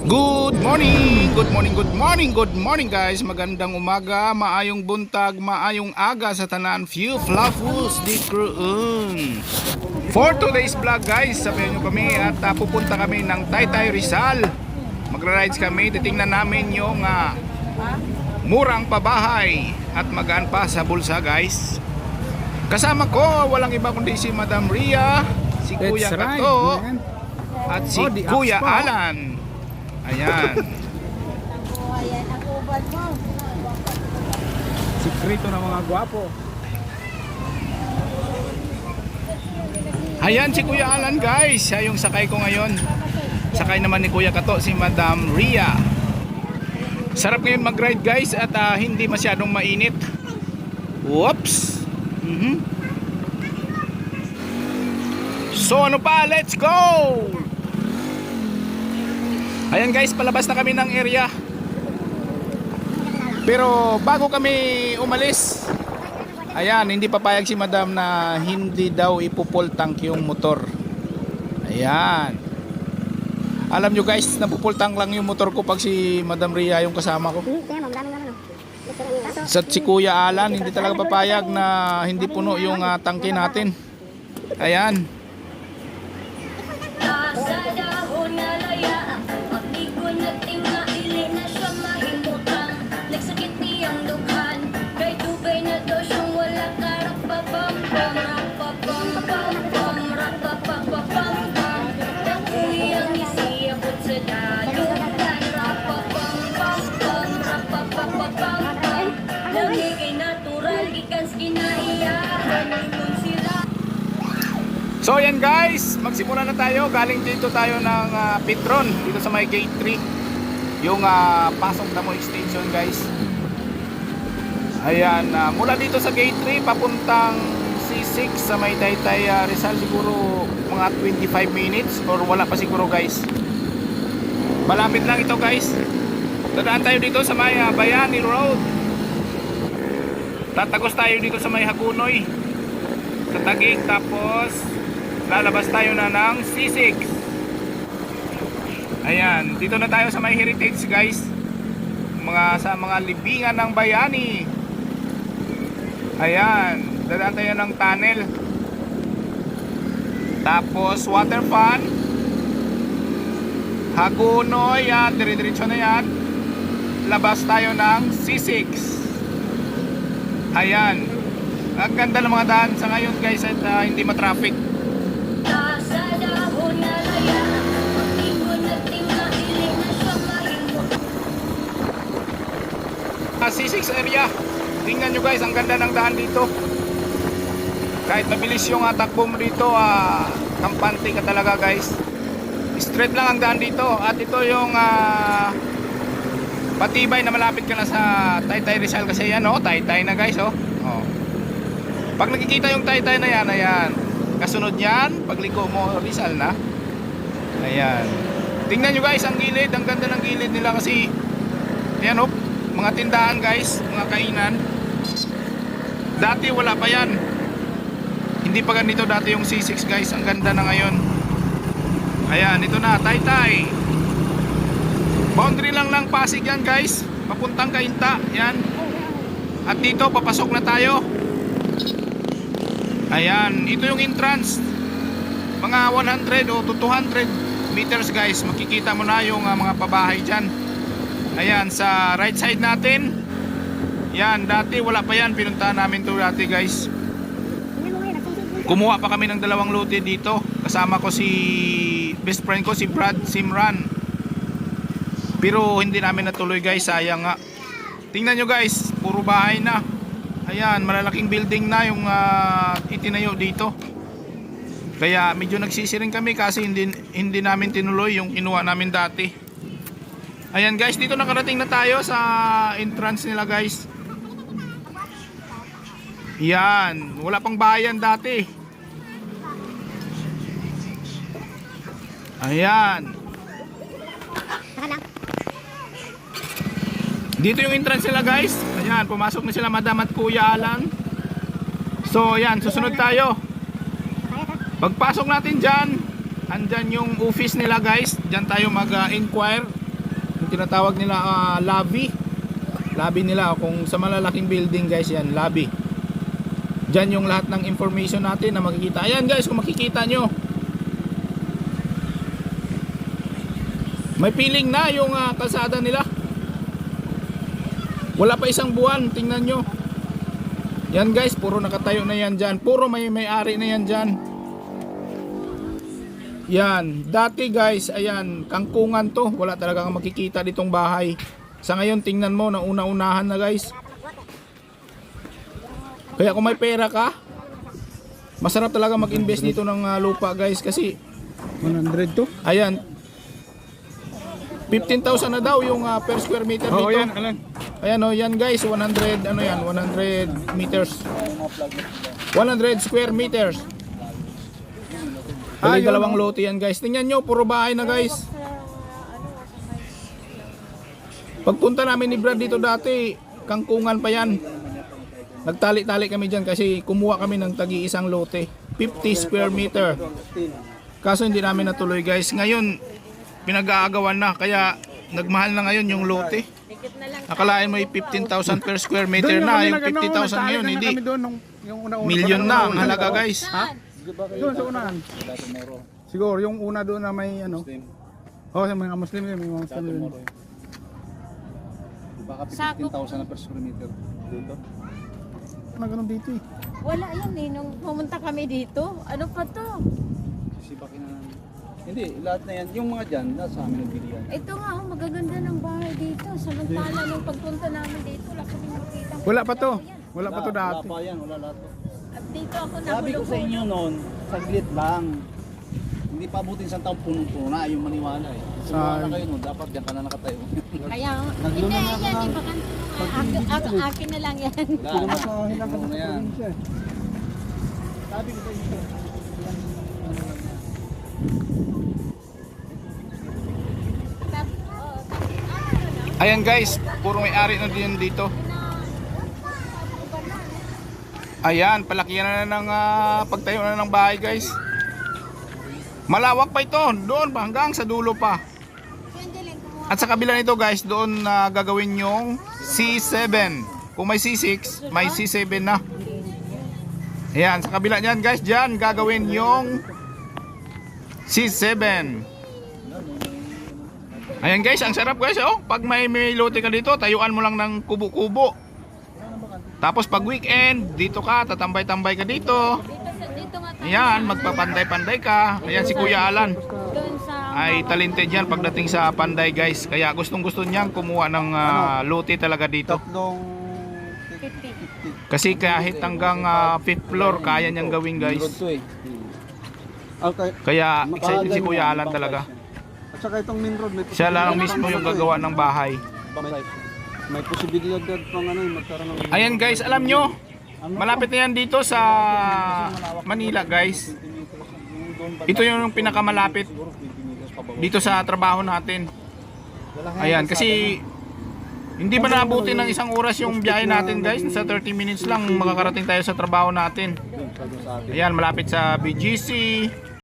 Good morning, good morning, good morning, good morning guys. Magandang umaga, maayong buntag, maayong aga sa tanan. Few flafus di kroon. For today's vlog guys, sabihin nyo kami at ah, pupunta kami ng Taytay Rizal. Magra-rides kami, titingnan namin yung ah, murang pabahay at magaan pa sa bulsa guys. Kasama ko, walang iba kundi si Madam Ria, si Kuya right, Kato, man. at si Oh, Kuya oh. Alan. Ayan. Ayan, ang mo. Sikrito ng mga gwapo. Ayan si Kuya Alan guys. Siya yung sakay ko ngayon. Sakay naman ni Kuya Kato si Madam Ria. Sarap ngayon mag-ride guys at ah, hindi masyadong mainit. Whoops. Mhm. So ano pa? Let's go! Ayan guys, palabas na kami ng area. Pero bago kami umalis, ayan, hindi papayag si madam na hindi daw ipupul tank yung motor. Ayan. Alam nyo guys, napupul tank lang yung motor ko pag si Madam Ria yung kasama ko. Naman. oh. Sa si Kuya Alan, hindi talaga papayag na hindi puno yung ah, tangke natin. Ayan. So yan guys, magsimula na tayo. Galing dito tayo ng ah, Petron, dito sa may gate 3. Yung ah, pasok na mo extension guys. Ayan, ah, mula dito sa gate 3 papuntang C6 sa may Taytay ah, Rizal siguro mga 25 minutes or wala pa siguro guys. Malapit lang ito guys. Dadaan tayo dito sa may ah, Bayani Road. Tatagos tayo dito sa may Hagunoy sa Taguig tapos lalabas tayo na ng C6 ayan dito na tayo sa may heritage guys. Mga sa mga libingan ng bayani. Ayan dadaan tayo ng tunnel. Tapos water fan. Hagunoy yan dire-diretso na yan. Labas tayo ng C6 ayan. Ang ganda ng mga daan sa ngayon guys at ah, hindi matraffic. 26 area. Tingnan nyo guys ang ganda ng daan dito. Kahit mabilis yung uh, takbo mo dito uh, kampante ka talaga guys. Straight lang ang daan dito. At ito yung uh, patibay na malapit ka na sa Taytay Rizal kasi yan oh Taytay na guys oh, oh. pag nakikita yung Taytay na yan ayan. Kasunod yan pagliko mo Rizal na. Ayan. Tingnan nyo guys ang gilid. Ang ganda ng gilid nila kasi ayan oh mga tindahan guys, mga kainan. Dati wala pa yan. Hindi pa ganito dati yung C6 guys, ang ganda na ngayon. Ayan, ito na, Taytay. Boundary lang ng Pasig yan guys, papuntang Kainta, yan. At dito, papasok na tayo. Ayan, ito yung entrance. Mga 100 o to 200 meters guys, makikita mo na yung ah, mga pabahay dyan. Ayan, sa right side natin. Yan, dati wala pa yan. Pinuntahan namin to dati guys. Kumuha pa kami ng dalawang lote dito. Kasama ko si best friend ko si Brad Simran. Pero hindi namin natuloy guys, sayang nga. Tingnan nyo guys, puro bahay na. Ayan, malalaking building na yung ah, itinayo dito. Kaya medyo nagsisiring kami kasi hindi, hindi namin tinuloy yung kinuha namin dati. Ayan guys, dito nakarating na tayo sa entrance nila guys. Yan, wala pang bayan dati. Ayan. Dito yung entrance nila guys. Ayan, pumasok na sila Madam at Kuya Alan. So, ayan, susunod tayo. Pagpasok natin dyan, andyan yung office nila guys. Dyan tayo mag-inquire tinatawag nila ah, lobby. Lobby nila kung sa malalaking building guys yan, lobby. Diyan yung lahat ng information natin na makikita. Ayan guys, kung makikita nyo. May piling na yung ah, kalsada nila. Wala pa isang buwan, tingnan nyo. Yan guys, puro nakatayo na yan dyan. Puro may may-ari na yan dyan. Yan, dati guys, ayan, kangkungan to. Wala talaga kang makikita ditong bahay. Sa ngayon, tingnan mo, na una-unahan na guys. Kaya kung may pera ka, masarap talaga mag-invest dito ng ah, lupa guys kasi 100 to? ayan 15,000 na daw yung ah, per square meter dito. Oo, yan, alam. Ayan oh, yan guys, 100 ano yan, 100 meters. 100 square meters. Ah, Bali yun, dalawang lote yan guys. Tingnan nyo, puro bahay na guys. Pagpunta namin ni Brad dito dati, kangkungan pa yan. Nagtali-tali kami dyan kasi kumuha kami ng tagi isang lote. 50 square meter. Kaso hindi namin natuloy guys. Ngayon, pinag-aagawan na kaya nagmahal na ngayon yung lote. Akalain mo yung 15,000 per square meter na, yung nag- ano, 50,000 nagtali ngayon, hindi. yung. Million na ang halaga guys. Doon sa unahan. Siguro, yung una doon na may ano. Oh, sa mga Muslim yun, may mga Muslim yun. Baka Sakop. 15,000 na per square meter dito. Ano ganun dito eh. Wala yan eh. Nung pumunta kami dito, ano pa to? Sisibakin na namin. Hindi, lahat na yan. Yung mga dyan, nasa amin ang bilihan. Ito nga, oh, magaganda ng bahay dito. Samantala nung pagpunta namin dito, wala kami makita. Wala pa to. Wala pa to dati. Wala pa yan, wala lahat to. At dito ako Sabi ko sa inyo noon, saglit lang. Hindi pa abutin isang taong punong-puno na yung maniwala eh. Kung Sa- wala kayo noon, dapat diyan ka na nakatayo. Kaya, hindi, na ako yan, ng- iba kan. Akin, akin, akin na lang yan. Wala na. Mahilang ka sa na yan. probinsya eh. Sabi ko sa inyo, Tap- oh, tap- ano? Ayan guys, puro may-ari na din dito. Ayan, palakihan na ng ah, pagtayo na ng bahay guys. Malawak pa ito, doon pa hanggang sa dulo pa. At sa kabila nito guys, doon na gagawin yung C7. Kung may C6, may C7 na. Ayan, sa kabila niyan guys, diyan gagawin yung C7. Ayan guys, ang sarap guys oh. Pag may may lote ka dito, tayuan mo lang ng kubo-kubo. Tapos pag weekend, dito ka, tatambay-tambay ka dito. Dito, sa, dito nga tayo. Ayan, magpapanday-panday ka. Ayan si Kuya Alan. Doon sa... Ay talented yan pagdating sa panday guys. Kaya gustong gusto niyang kumuha ng ah, lote talaga dito. tatlong 50. Kasi kahit hanggang 5th floor, kaya niyang gawin guys. Eh. Kaya excited si Kuya Alan talaga. At saka itong main road, may Siya lang mismo yung gagawa ng bahay. May posibilidad pang ano, magkaroon ng... Ayan guys, alam nyo, malapit na yan dito sa Manila guys. Ito yung pinakamalapit dito sa trabaho natin. Ayan, kasi hindi ba naabuti ng isang oras yung biyahe natin guys? Sa 30 minutes lang makakarating tayo sa trabaho natin. Ayan, malapit sa BGC,